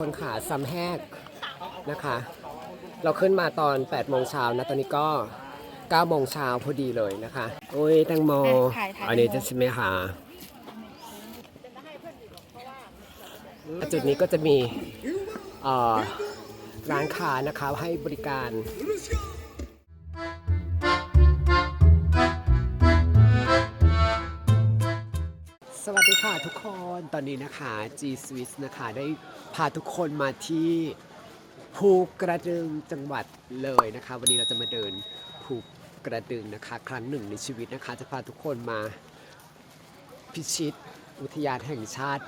คนขาซ้ำแหกนะคะ เราขึ้นมาตอน8โมงเช้านะ ตอนนี้ก็9โมงเช้าพอดีเลยนะคะ โอ้ยแตงโมถ่ายถ่ายอันนี้จะใช่ไหมคะจุดนี้ก็จะมีเอ่อร้านค้านะคะให้บริการ ค่ะทุกคนตอนนี้นะคะ G Swiss นะคะได้พาทุกคนมาที่ภูกระดึงจังหวัดเลยนะคะ วันนี้เราจะมาเดินภูกระดึงนะคะ ครั้งหนึ่งในชีวิตนะคะ จะพาทุกคนมาพิชิตอุทยานแห่งชาติ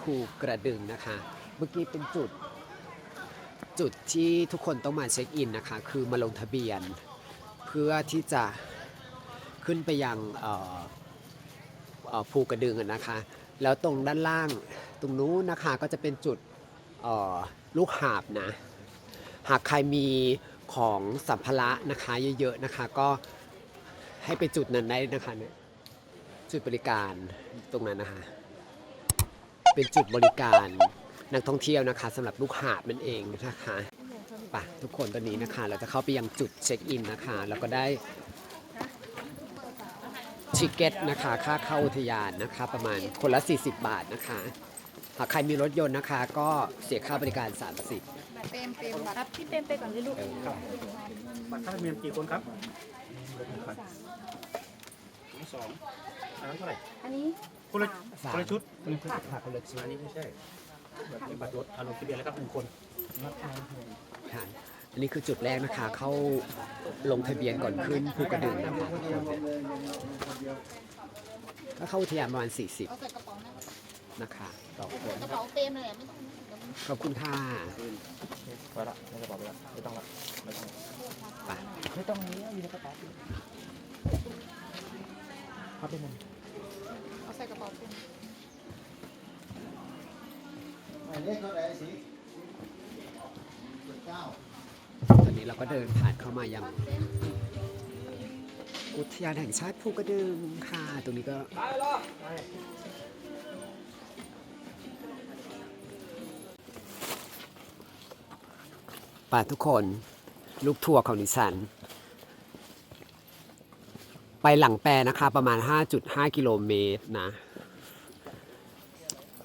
ภูกระดึงนะคะ เมื่อกี้เป็นจุดจุดที่ทุกคนต้องมาเช็คอินนะคะ คือมาลงทะเบียน เพื่อที่จะขึ้นไปยังเอ่อ ภูกระดึงนะคะ แล้วตรงด้านล่างตรงนู้นนะคะก็จะเป็นจุดลูกหาบนะ หากใครมีของสัมภาระนะคะเยอะๆนะคะก็ให้ไปจุดนั้นได้นะคะเนี่ยจุดบริการตรงนั้นนะคะเป็นจุดบริการนักท่องเที่ยวนะคะสำหรับลูกหาบนั่นเองนะคะปะทุกคนตอนนี้นะคะ เราจะเข้าไปยังจุดเช็คอินนะคะ แล้วก็ได้ ทิเก็ตนะคะ ค่าเข้าอุทยานนะคะ ประมาณคนละ 40 บาทนะคะ หากใครมีรถยนต์นะคะ ก็เสียค่าบริการ 30 เปมเปมครับพี่เปมไปก่อนเลยลูกบัตรค่าธรรมเนียมกี่คนครับสองอันนั้นเท่าไหร่อันนี้คนละสาม คนละชุดค่ะคนละชุดอันนี้ไม่ใช่แบบนี้บัตรรถอารมณ์ทะเบียนแล้วครับหนึ่งคนค่ะ อันนี้คือจุดแรกนะคะ เข้าลงทะเบียนก่อนขึ้นภูกระดึงนะคะก็เข้าอุทยานประมาณเอาใส่กระเป๋านะ40 นะคะต่อคนกระเป๋าเปมเลยอะไม่ต้องเดี๋ยวมันขอบคุณค่ะไปละไม่กระเป๋าไปละไม่ต้องละไม่ต้องไปไม่ต้องนี้มีในกระเป๋าครับเป็นมันเอาใส่กระเป๋าเปมตอนนี้ เราก็เดินผ่านเข้ามายังอุทยานแห่งชาติภูกระดึงค่ะ ตรงนี้ก็ป่าทุกคน ลูกทัวร์ของดิฉัน ไปหลังแปรนะคะ ประมาณ 5.5 กิโลเมตรนะ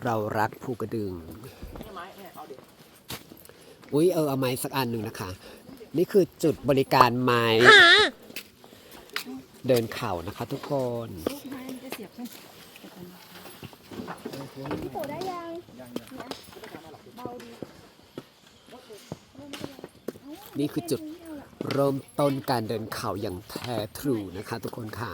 เรารักภูกระดึง อุ้ยเออ เอาไม้สักอันหนึ่งนะคะ นี่คือจุดบริการไม้เดินเข่านะคะทุกคนไม้มันจะเสียบใช่ไหมพี่ปู่ได้ยังนะเบาดีนี่คือจุดเริ่มต้นการเดินเข่าอย่างแท้ทรูนะคะทุกคนค่ะ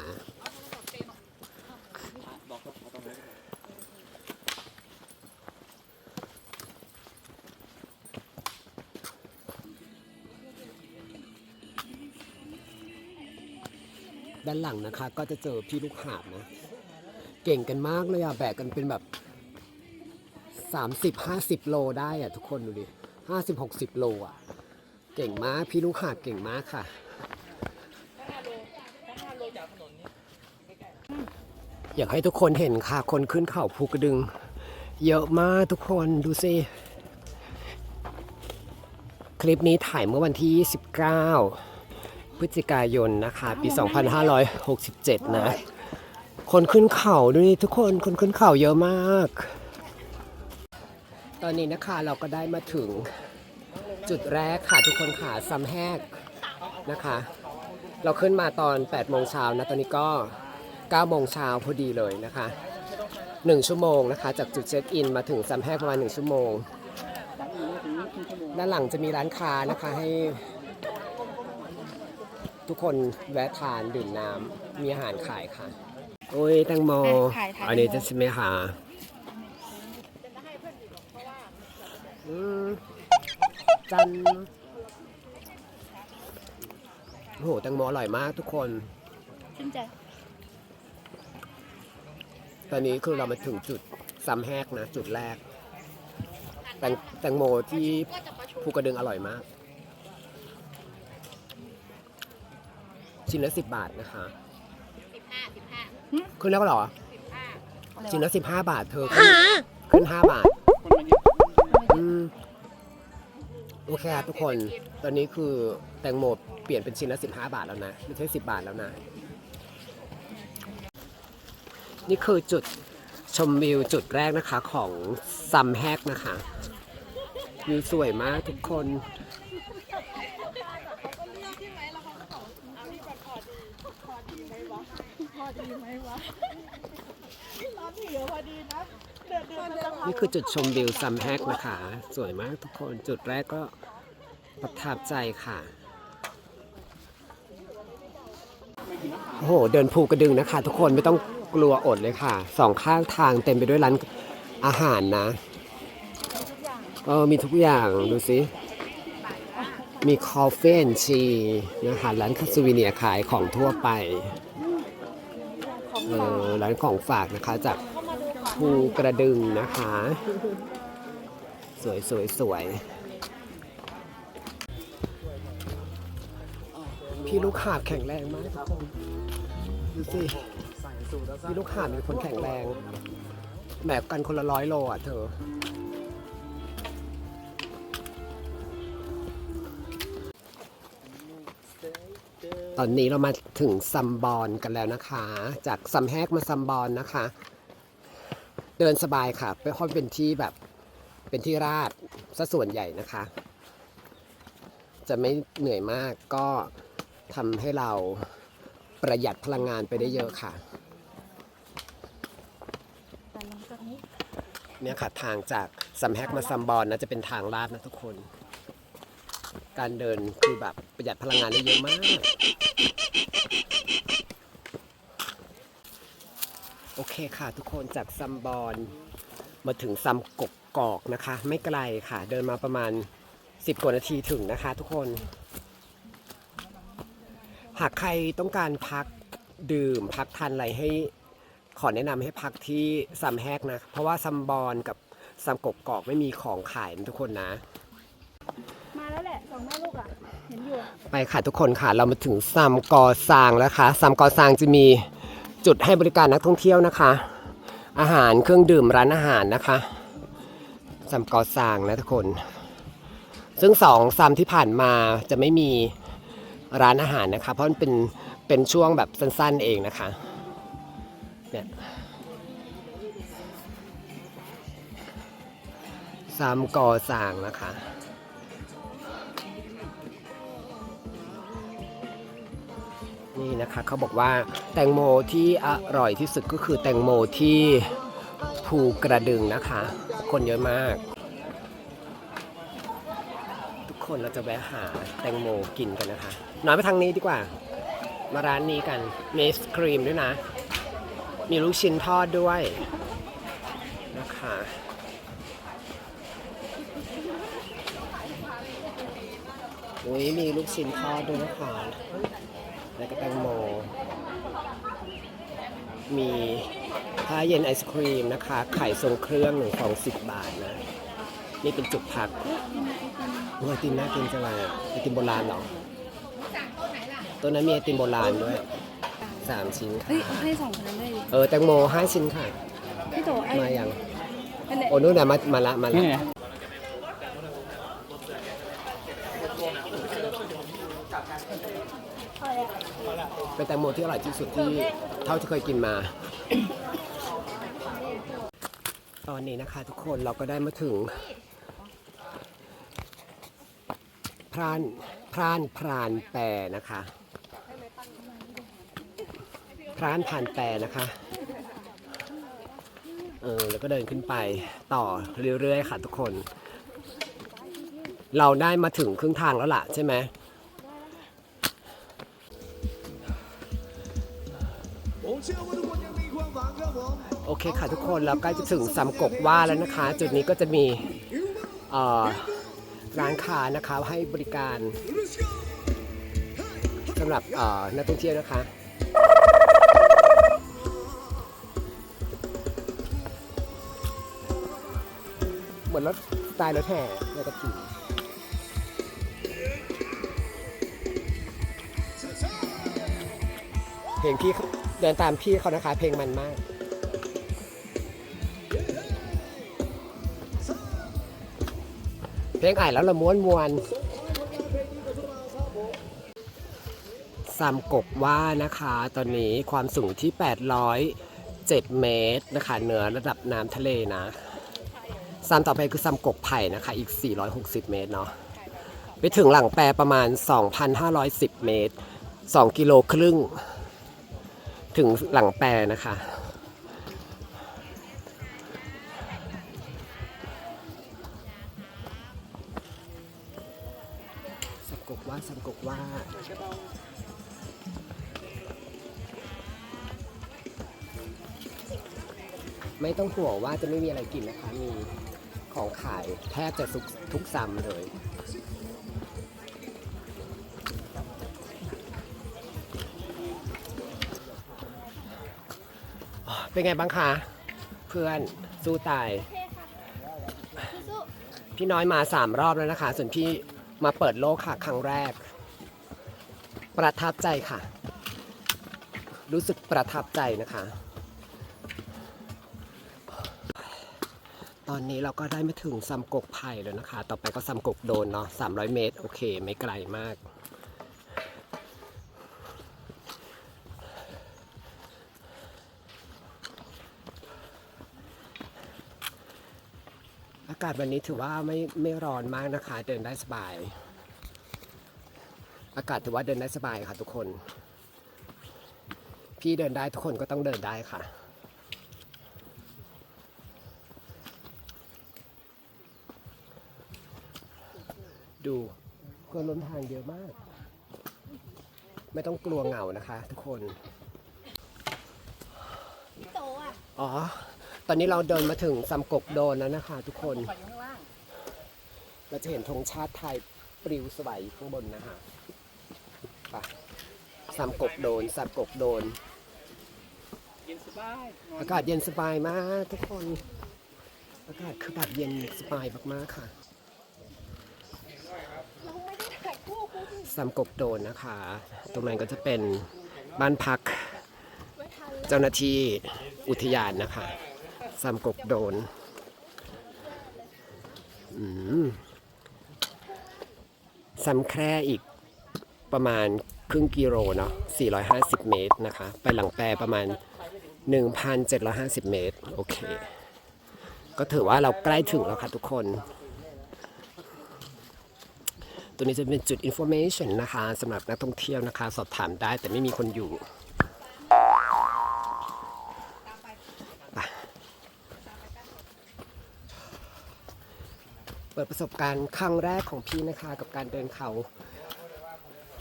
ด้านหลังนะคะ ก็จะเจอพี่ลูกหาบนะ เก่งกันมากเลยอะแบกกันเป็นแบบ30 50โลได้อะทุกคนดูดิ50 60โลอะเก่งมากพี่ลูกหาบเก่งมากค่ะอยากให้ทุกคนเห็นค่ะ คนขึ้นเขาภูกระดึง เยอะมากทุกคนดูสิ คลิปนี้ถ่ายเมื่อวันที่29 พฤศจิกายนนะคะ ปี 2567 นะ คนขึ้นเขาดูดิทุกคนคนขึ้นเขาเยอะมาก ตอนนี้นะคะเราก็ได้มาถึงจุดแรกค่ะทุกคนค่ะซ้ำแหกนะคะ เราขึ้นมาตอน 8 โมงเช้านะ ตอนนี้ก็ 9 โมงเช้าพอดีเลยนะคะ 1 ชั่วโมงนะคะ จากจุดเช็คอินมาถึงซ้ำแหกประมาณ 1 ชั่วโมง ด้านหลังจะมีร้านค้านะคะให้ ทุกคนแวะทานดื่มน้ำมีอาหารขายค่ะ โอ้ยแตงโมถ่ายถ่าย อันนี้จะใช่ไหมคะอืมจันโอ้โหแตงโมอร่อยมากทุกคน ชื่นใจ ตอนนี้คือเรามาถึงจุดซ้ำแหกนะ จุดแรกแตงแตงโมที่ภูกระดึงอร่อยมาก ชิ้นละสิบบาทนะคะสิบห้าสิบห้าขึ้นแล้วเหรอ สิบห้าชิ้นละสิบห้าบาทเธอขึ้นขึ้นห้าบาทคนมาเยอะอือืมโอเคครับทุกคน ตอนนี้คือแตงโมเปลี่ยนเป็นชิ้นละ15บาทแล้วนะ ไม่ใช่10บาทแล้วนะ นี่คือจุดชมวิวจุดแรกนะคะของซัมแฮกนะคะ วิวสวยมากทุกคน นี่คือจุดชมวิวซัมแฮกนะคะ สวยมากทุกคนจุดแรกก็ประทับใจค่ะ โอ้โห เดินภูกระดึงนะคะ ทุกคนไม่ต้องกลัวอดเลยค่ะ สองข้างทางเต็มไปด้วยร้านอาหารนะ เออ มีทุกอย่างดูสิ มีคอฟเฟ่นชีนะคะร้านคาซูวิเนียขายของทั่วไป เออร้านของฝากนะคะจากภูกระดึงนะคะ สวยสวยสวยพี่ลูกหาบแข็งแรงมากทุกคนดูสิพี่ลูกหาบเป็นคนแข็งแรงแบกกันคนละร้อยโลอะเธอ ตอนนี้เรามาถึงซัมบอนกันแล้วนะคะ จากซัมแฮกมาซัมบอนนะคะ เดินสบายค่ะเพราะเป็นที่แบบเป็นที่ราดซะส่วนใหญ่นะคะ จะไม่เหนื่อยมากก็ทำให้เราประหยัดพลังงานไปได้เยอะค่ะแต่หลังจากนี้เนี่ยค่ะทางจากซัมแฮกมาซัมบอนนะจะเป็นทางลาดนะทุกคน การเดินคือแบบประหยัดพลังงานได้เยอะมาก โอเคค่ะทุกคนจากซัมบอนมาถึงซัมกกกอกนะคะ ไม่ไกลค่ะ เดินมาประมาณ 10กว่านาทีถึงนะคะทุกคน หากใครต้องการพักดื่มพักทานอะไรให้ขอแนะนำให้พักที่ซัมแฮกนะ เพราะว่าซัมบอนกับซัมกกกอกไม่มีของขายนะทุกคนนะ ไปค่ะทุกคนค่ะเรามาถึงซัมกอซางแล้วค่ะซัมกอซางจะมีจุดให้บริการนักท่องเที่ยวนะคะ อาหารเครื่องดื่มร้านอาหารนะคะซัมกอซางนะทุกคน ซึ่งสองซัมที่ผ่านมาจะไม่มีร้านอาหารนะคะ เพราะมันเป็นเป็นช่วงแบบสั้นๆเองนะคะเนี่ยซัมกอซางนะคะ นี่นะคะเขาบอกว่าแตงโมที่อร่อยที่สุดก็คือแตงโมที่ภูกระดึงนะคะ คนเยอะมาก ทุกคนเราจะแวะหาแตงโมกินกันนะคะน้อยไปทางนี้ดีกว่า มาร้านนี้กันมีไอศครีมด้วยนะ มีลูกชิ้นทอดด้วยนะคะอุ้ยมีลูกชิ้นทอดด้วยนะคะ แล้วก็แตงโม มีผ้าเย็นไอศครีมนะคะ ไข่ทรงเครื่องหนึ่งของสิบบาทนะ นี่เป็นจุดพักโอ้ยไอติมน่ากินจังเลยอะไอติมโบราณเหรอตัวนั้นมีไอติมโบราณด้วยสามชิ้นเฮ้ยค่ะให้สองคนนั้นได้ดิเออแตงโมห้าชิ้นค่ะ พี่โตไอ้มาอย่างนั่นแหละโอ้นู่นน่ะมามาละมาละ นี่ไง เป็นแตงโมที่อร่อยที่สุดที่เท่าที่เคยกินมา ตอนนี้นะคะทุกคนเราก็ได้มาถึง พรานพรานพรานแปรนะคะ พรานผ่านแปรนะคะเออแล้วก็เดินขึ้นไปต่อเรื่อยๆค่ะทุกคน เราได้มาถึงครึ่งทางแล้วล่ะใช่ไหม โอเคค่ะทุกคนเราใกล้จะถึงซัมกกว่าแล้วนะคะ จุดนี้ก็จะมีร้านค้านะคะให้บริการสำหรับนักท่องเที่ยวนะคะเหมือนรถสไตล์รถแห่ในกระถิ่นเพลงพี่ เดินตามพี่เขานะคะ เพลงมันมาก เพลงอ่ายแล้วละม้วนมวนซามกกว่านะคะ ตอนนี้ความสูงที่ 807 เมตรนะคะเหนือระดับน้ำทะเลนะซามต่อไปคือซามกกไผ่นะคะ อีก 460 เมตรเนาะไปถึงหลังแปรประมาณ 2,510 เมตร 2 กิโลครึ่ง ถึงหลังแปรนะคะ สังกกว่า สังกกว่า ไม่ต้องห่วงว่าจะไม่มีอะไรกินนะคะ มีของขายแทบจะทุกทุกซ้ำเลย เป็นไงบ้างคะเพื่อนสู้ตายโอเคค่ะสู้พี่น้อยมาสามรอบแล้วนะคะ ส่วนพี่มาเปิดโลกค่ะ ครั้งแรก ประทับใจค่ะ รู้สึกประทับใจนะคะ ตอนนี้เราก็ได้มาถึงซำกกไผ่แล้วนะคะ ต่อไปก็ซำกกโดนเนาะ300 เมตร โอเค ไม่ไกลมาก อากาศวันนี้ถือว่าไม่ไม่ร้อนมากนะคะ เดินได้สบาย อากาศถือว่าเดินได้สบายค่ะทุกคน พี่เดินได้ทุกคนก็ต้องเดินได้ค่ะดูคนล้นทางเยอะมาก ไม่ต้องกลัวเหงานะคะ ทุกคนๆพี่โตอะ อ๋อ ตอนนี้เราเดินมาถึงซำกกโดนแล้วนะคะ ทุกคน เราจะเห็นธงชาติไทยปลิวสวยข้างบนนะคะไปซำกกโดนซำกกโดน อากาศเย็นสบายมากทุกคน อากาศคือแบบเย็นสบายมากๆค่ะเราไม่ได้ถ่ายคู่คู่ที่ซำกกโดนนะคะ ตรงนั้นก็จะเป็นบ้านพัก เจ้าหน้าที่อุทยานนะคะ ซำกกโดนอืมซำแคร่อีกประมาณครึ่งกิโลเนาะ450 เมตรนะคะ ไปหลังแปรประมาณ 1,750 เมตร โอเค ก็ถือว่าเราใกล้ถึงแล้วค่ะทุกคน ตัวนี้จะเป็นจุด information นะคะสำหรับนักท่องเที่ยวนะคะ สอบถามได้แต่ไม่มีคนอยู่ ปิดประสบการณ์ครั้งแรกของพี่นะคะกับการเดินเขา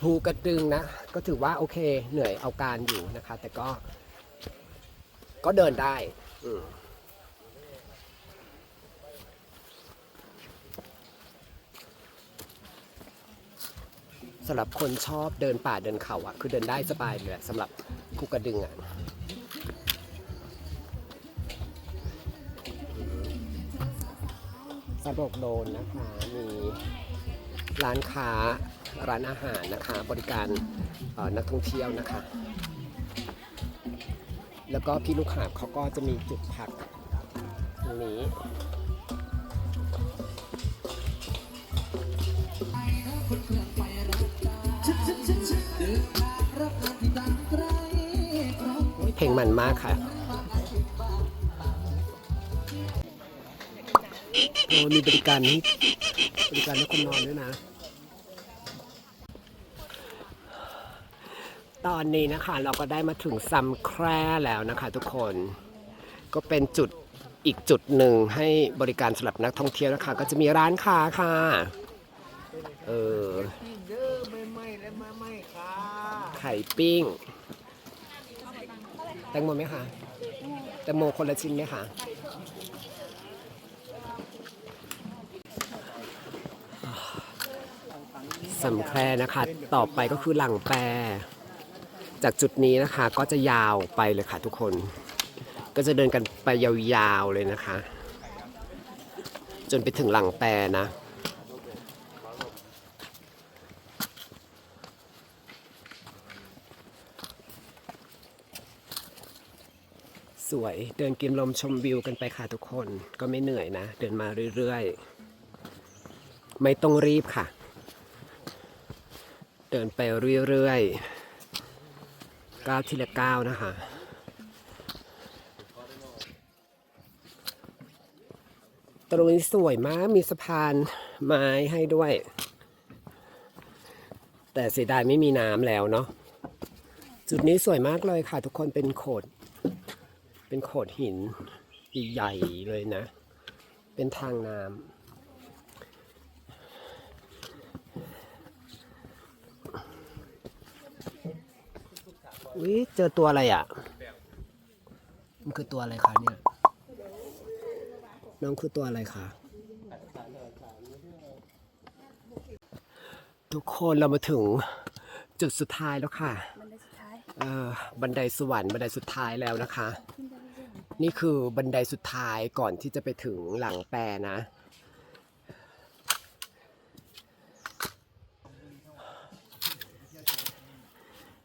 ภูกระดึงนะ ก็ถือว่าโอเคเหนื่อยเอาการอยู่นะคะ แต่ก็ ก็เดินได้สำหรับคนชอบเดินป่าเดินเขาอะคือเดินได้สบายเลยสำหรับภูกระดึงอะ สะดวกโดนนะคะ มีร้านค้าร้านอาหารนะคะ บริการออนักท่องเที่ยวนะคะ แล้วก็พี่ลูกหาบเขาก็จะมีจุดพักตรงนี้เพลงมันมากค่ะ โอ้มีบริการให้บริการให้คนนอนด้วยนะ ตอนนี้นะคะเราก็ได้มาถึงซัมแคร่แล้วนะคะทุกคน ก็เป็นจุดอีกจุดหนึ่งให้บริการสำหรับนักท่องเที่ยวนะคะก็จะมีร้านค้าค่ะ เออเด้อไม่ไหม้และไม่ไหม้ค่ะไข่ปิ้ง แตงโมไหมคะ แตงโมคนละชิ้นไหมคะ สำแครนะคะ ต่อไปก็คือหลังแปร จากจุดนี้นะคะก็จะยาวไปเลยค่ะทุกคน ก็จะเดินกันไปยาวๆเลยนะคะ จนไปถึงหลังแปรนะสวยเดินกินลมชมวิวกันไปค่ะทุกคนก็ไม่เหนื่อยนะ เดินมาเรื่อยๆ ไม่ต้องรีบค่ะ ดินไปเรื่อยๆก้าวทีละก้าวนะคะตรงนี้สวยมากมีสะพานไม้ให้ด้วย แต่เสียดายไม่มีน้ำแล้วเนาะจุดนี้สวยมากเลยค่ะทุกคนเป็นโขด เป็นโขดหินใหญ่เลยนะ เป็นทางน้ำ อุ้ยเจอตัวอะไรอะ มันคือตัวอะไรคะเนี่ย น้องคือตัวอะไรคะทุกคนเรามาถึงจุดสุดท้ายแล้วค่ะบันไดสุดท้ายเอ่อบันไดสวรรค์บันไดสุดท้ายแล้วนะคะขึ้นไปเรื่อยนี่คือบันไดสุดท้ายก่อนที่จะไปถึงหลังแปรนะ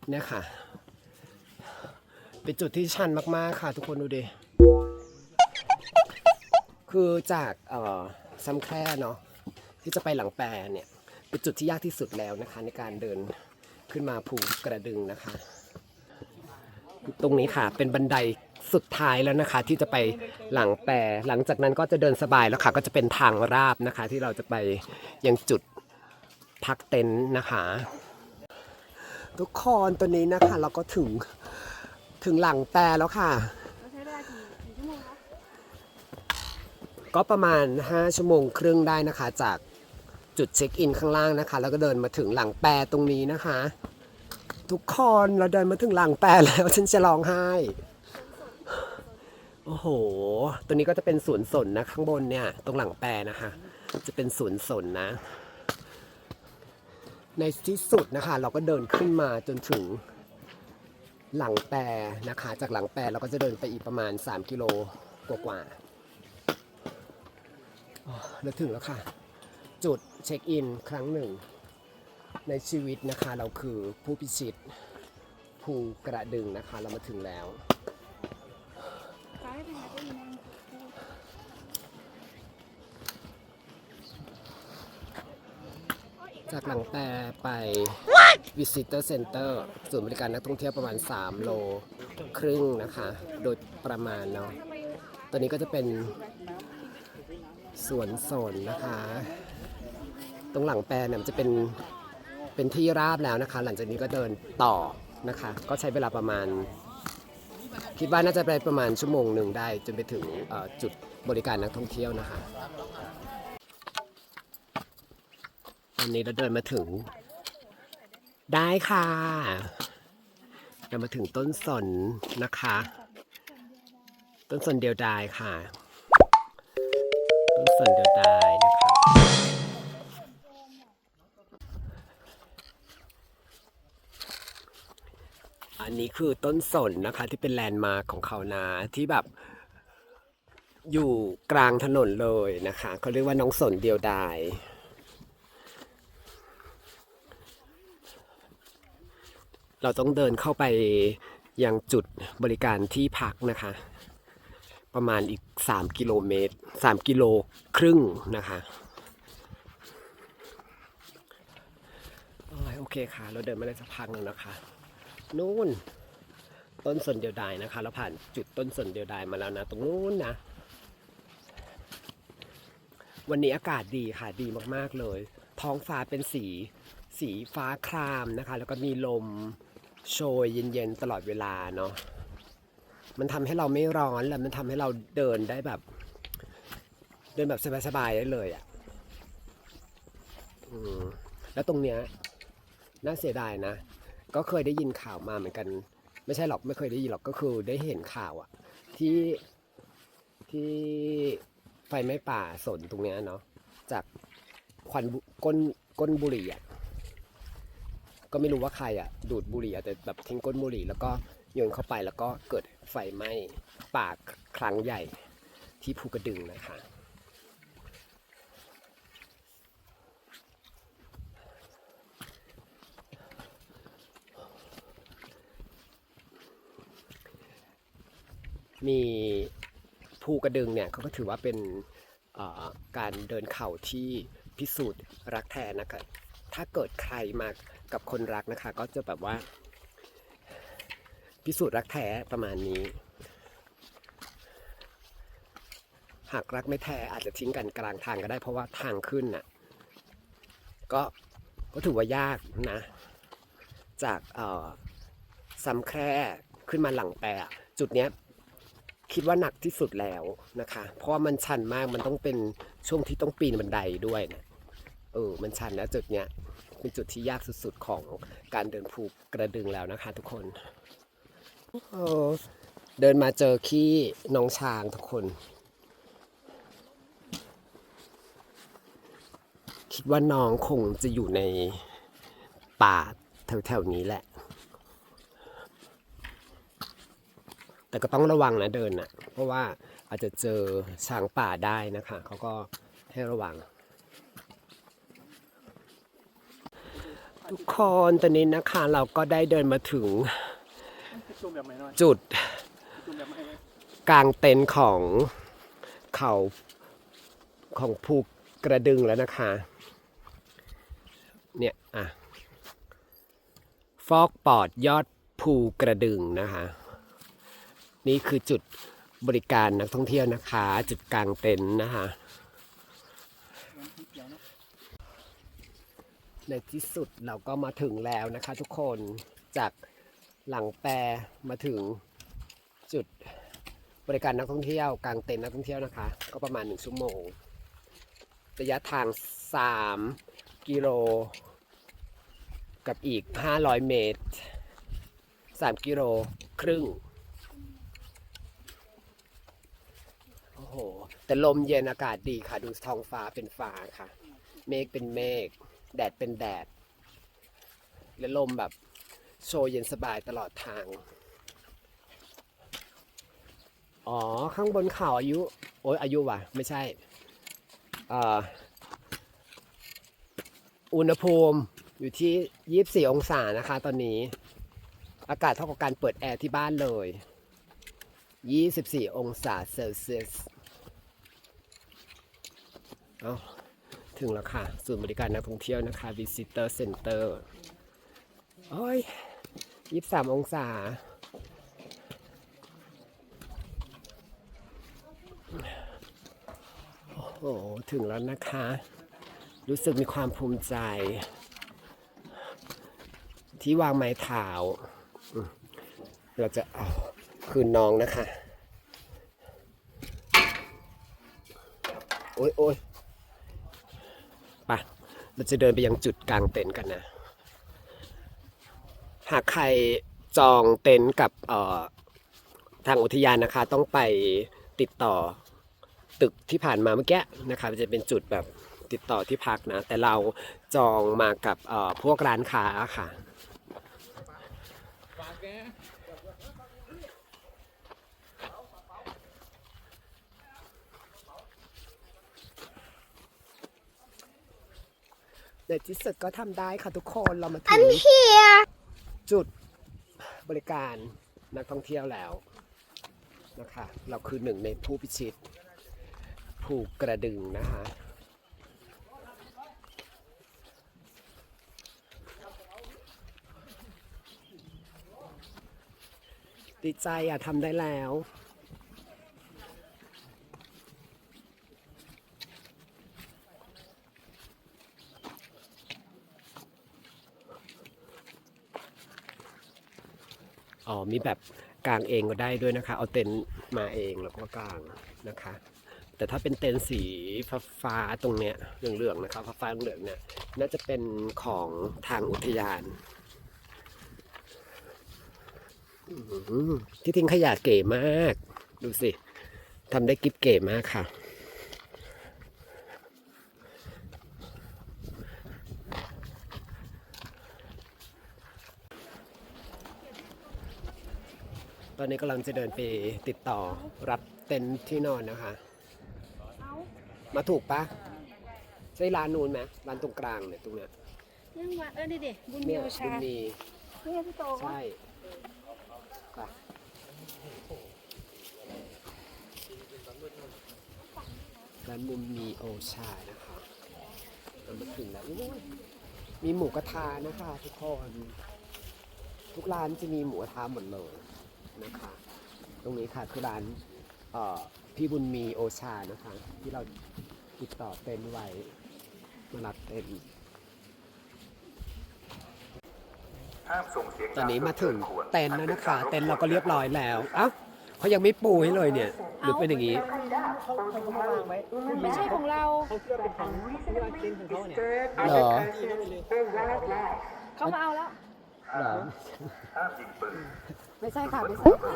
เนี่ยค่ะ เป็นจุดที่ชันมากๆค่ะทุกคนดูดิ คือจากเอ่อซ้ำแคร่เนาะที่จะไปหลังแปรเนี่ย เป็นจุดที่ยากที่สุดแล้วนะคะ ในการเดินขึ้นมาภูกระดึงนะคะ ตรงนี้ค่ะเป็นบันไดสุดท้ายแล้วนะคะ ที่จะไปหลังแปรหลังจากนั้นก็จะเดินสบายแล้วค่ะ ก็จะเป็นทางราบนะคะ ที่เราจะไปยังจุดพักเต็นท์นะคะ ทุกคนตัวนี้นะคะ เราก็ถึง ถึงหลังแปรแล้วค่ะ เราใช้เวลากี่กี่ชั่วโมงคะก็ประมาณ 5 ชั่วโมงครึ่งได้นะคะ จากจุดเช็คอินข้างล่างนะคะ แล้วก็เดินมาถึงหลังแปรตรงนี้นะคะ ทุกคนเราเดินมาถึงหลังแปรแล้วฉันจะร้องไห้ โอ้โห ตัวนี้ก็จะเป็นสวนสนนะข้างบนเนี่ย ตรงหลังแปรนะคะ จะเป็นสวนสนนะ ในที่สุดนะคะ เราก็เดินขึ้นมาจนถึง หลังแปรนะคะ จากหลังแปรเราก็จะเดินไปอีกประมาณ 3 กิโลกว่าๆอ๋อแล้วถึงแล้วค่ะ จุดเช็คอินครั้งหนึ่ง ในชีวิตนะคะเราคือผู้พิชิตภูกระดึงนะคะ เรามาถึงแล้ว จากหลังแปรไป Visitor Center ศูนย์บริการนักท่องเที่ยวประมาณ 3 โลครึ่งนะคะ โดยประมาณเนาะตัวนี้ก็จะเป็นสวนสนนะคะ ตรงหลังแปรเนี่ยจะเป็นเป็นที่ราบแล้วนะคะ หลังจากนี้ก็เดินต่อนะคะ ก็ใช้เวลาประมาณ คิดว่าน่าจะไปประมาณชั่วโมงหนึ่งได้ จนไปถึงจุดบริการนักท่องเที่ยวนะคะตอนนี้เราเดินมาถึง ได้ค่ะเรามาถึงต้นสนนะคะ ต้นสนเดียวดายค่ะ ต้นสนเดียวดายนะคะอันนี้คือต้นสนนะคะที่เป็นแลนด์มาร์คของเขานาที่แบบ อยู่กลางถนนเลยนะคะเขาเรียกว่าน้องสนเดียวดาย เราต้องเดินเข้าไปยังจุดบริการที่พักนะคะ ประมาณอีก 3 กิโลเมตร 3 กิโลครึ่งนะคะโอเคค่ะ เราเดินมาได้สักพักหนึ่งนะคะนู่นต้นสนเดียวดายนะคะ เราผ่านจุดต้นสนเดียวดายมาแล้วนะ ตรงนู้นนะ วันนี้อากาศดีค่ะดีมากๆเลย ท้องฟ้าเป็นสีสีฟ้าครามนะคะ แล้วก็มีลม โชยเย็นๆตลอดเวลาเนาะมันทำให้เราไม่ร้อนและมันทำให้เราเดินได้แบบ เดินแบบสบายๆได้เลยอะ่ะแล้วตรงเนี้ยน่าเสียดายนะ ก็เคยได้ยินข่าวมาเหมือนกัน ไม่ใช่หรอกไม่เคยได้ยินหรอกก็คือได้เห็นข่าวอะที่ที่ไฟไหม้ป่าสนตรงเนี้ยเนาะจากควันก้นก้นบุหรี่อะ ก็ไม่รู้ว่าใครอะดูดบุหรี่อะแต่แบบทิ้งก้นบุหรี่แล้วก็โยนเข้าไปแล้วก็เกิดไฟไหม้ป่าครั้งใหญ่ที่ภูกระดึงนะคะมีภูกระดึงเนี่ยเขาก็ถือว่าเป็นการเดินเข่าที่พิสูจน์รักแท้นะคะ ถ้าเกิดใครมากับคนรักนะคะ ก็จะแบบว่า พิสูจน์รักแท้ประมาณนี้ หากรักไม่แท้อาจจะทิ้งกันกลางทางก็ได้ เพราะว่าทางขึ้นน่ะก็ก็ถือว่ายากนะ จากเอ่อซ้ำแคร่ขึ้นมาหลังแปะจุดเนี้ยคิดว่าหนักที่สุดแล้วนะคะ เพราะมันชันมากมันต้องเป็นช่วงที่ต้องปีนบันไดด้วยนะ เออมันชันแล้วจุดเนี้ยเป็นจุดที่ยากสุดๆของการเดินภูกระดึงแล้วนะคะ ทุกคนเออเดินมาเจอขี้น้องช้างทุกคน คิดว่าน้องคงจะอยู่ในป่าแถวๆนี้แหละ แต่ก็ต้องระวังนะเดินนะเพราะว่าอาจจะเจอช้างป่าได้นะคะ เขาก็ให้ระวัง ทุกคนตอนนี้นะคะเราก็ได้เดินมาถึงจุ่มแบบไหนหน่อยจุดจุ่มแบบไหนกลางเต็นท์ของเขาของภูกระดึงแล้วนะคะ เนี่ยอะฟอกปอดยอดภูกระดึงนะคะ นี่คือจุดบริการนักท่องเที่ยวนะคะ จุดกลางเต็นท์นะคะ ในที่สุดเราก็มาถึงแล้วนะคะทุกคนจากหลังแปรมาถึงจุดบริการนักท่องเที่ยวกลางเต็นท์นักท่องเที่ยวนะคะ ก็ประมาณ 1 ชั่วโมง ระยะทาง 3 กิโล กับอีก 500 เมตร 3 กิโลครึ่ง โอ้โห แต่ลมเย็นอากาศดีค่ะ ดูท้องฟ้าเป็นฟ้าค่ะ เมฆเป็นเมฆ แดดเป็นแดด และลมแบบโชยเย็นสบายตลอดทาง อ๋อ ข้างบนเขาอายุ โอ้ยอายุว่ะ ไม่ใช่ออุณหภูมิอยู่ที่ 24 องศานะคะ ตอนนี้ อากาศเท่ากับการเปิดแอร์ที่บ้านเลย 24 องศาเซลเซียส เอา ถึงแล้วค่ะ ศูนย์บริการนักท่องเที่ยวนะคะ Visitor Center โอ้ย23องศา โอ้โห ถึงแล้วนะคะ รู้สึกมีความภูมิใจ ที่วางไม้เท้าเราจะเอาคืนน้องนะคะ โอ้ยโอ้ย เราจะเดินไปยังจุดกลางเต็นท์กันนะ หากใครจองเต็นท์กับทางอุทยานนะคะ ต้องไปติดต่อตึกที่ผ่านมาเมื่อกี้นะคะจะเป็นจุดแบบติดต่อที่พักนะ แต่เราจองมากับพวกร้านค้าค่ะ ในที่สุดก็ทำได้ค่ะทุกคนเรามาถึงจุดบริการนักท่องเที่ยวแล้วนะคะเราคือหนึ่งในผู้พิชิตผูกกระดึงนะคะดีใจอะทำได้แล้ว อ๋อมีแบบกางเองก็ได้ด้วยนะคะ เอาเต็นท์มาเองแล้วก็กางนะคะ แต่ถ้าเป็นเต็นท์สีฟ้าฟาตรงเนี้ยเหลืองๆนะครับฟ้าฟ้าเหลืองเนี่ยน่าจะเป็นของทางอุทยานที่ทิ้งขยะเก๋มาก ดูสิทำได้กิ๊บเก๋มากค่ะ อนนี้กำลังจะเดินไปติดต่อรับเต็นท์ที่นอนนะคะเอามาถูกปะใช่ร้านนู้นไหมร้านตรงกลางเนี่ยตรงเนี้ยยังวะเออนี่เด็บุญมีเนี่ยโอคุชาณมีนี่พี่โตใช่ไปร้านมุมมีโอชานะคะเรามาถึงแล้วอุ๊ยมีหมูกระทะนะคะทุกคน ทุกร้านจะมีหมูกระทะหมดเลย นะคะ ตรงนี้ค่ะคือร้านเอ่อพี่บุญมีโอชานะคะ ที่เราติดต่อเต็นท์ไว้มารับเต็นท์ห้ามส่งเสียงตอนนี้มาถึงดักิเต็นท์แล้วนะคะ เต็นท์เราก็เรียบร้อยแล้วเอ้าเขายังไม่ปูให้เลยเนี่ย หรือเป็นอย่างนี้ ไม่ใช่ของเราเหรอเขามาเอาแล้วเหรอห้ามยิงปืน ไม่ใช่ค่ะไม่ใช่ค่ะ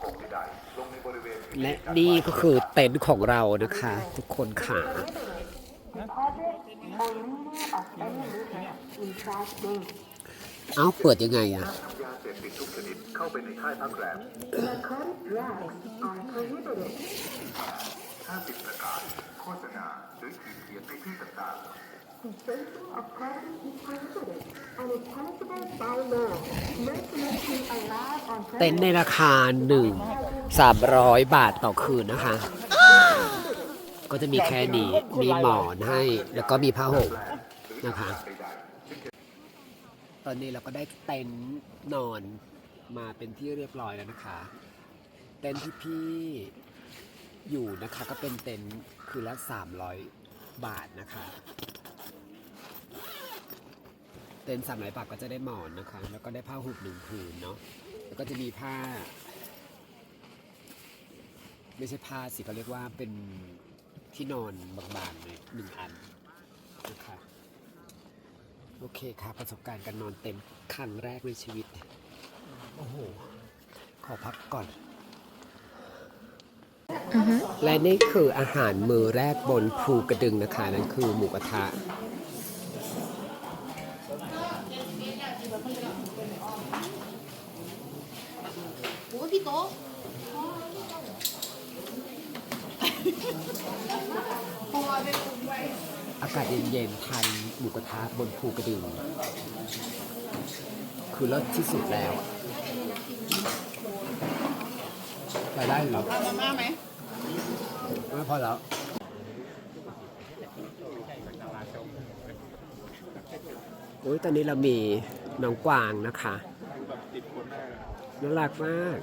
คงไม่ได้ลงในบริเวณและนี่ก็คือเต็นท์ของเรานะคะ ทุกคนค่ะ เอ้าเปิดยังไงอะ ยาเสพติดทุกชนิดเข้าไปในค่ายพักแรมห้ามติดประกาศ โฆษณา หรือขีดเขียนในที่ต่างๆเต็นท์ในราคาหนึ่งสามร้อยบาทต่อคืนนะคะ ก็จะมีแค่นี้ มีหมอนให้ แล้วก็มีผ้าห่มนะคะ ตอนนี้เราก็ได้เต็นท์นอนมาเป็นที่เรียบร้อยแล้วนะคะ เต็นท์ที่พี่ อยู่นะคะก็เป็นเต็นท์คืนละสามร้อยบาทนะคะ เต็นท์สามร้อยบาทก็จะได้หมอนนะคะ แล้วก็ได้ผ้าห่มหนึ่งผืนเนาะแล้วก็จะมีผ้า ไม่ใช่ผ้าสิเขาเรียกว่าเป็นที่นอนบางๆเลยหนึ่งอันนะคะโอเคค่ะประสบการณ์การนอนเต็มครั้งแรกในชีวิต โอ้โห ขอพักก่อน และนี่คืออาหารมือแรกบนภูกระดึงนะคะ นั่นคือหมูกระทะโอ้พี่โตอากาศเย็นๆทานหมูกระทะบนภูกระดึง คือเลิศที่สุดแล้วอะ ไปได้เหรอมาม่าไหมไม่พอแล้วโอ้ยตอนนี้เรามีน้องกวางนะคะ น่ารักมาก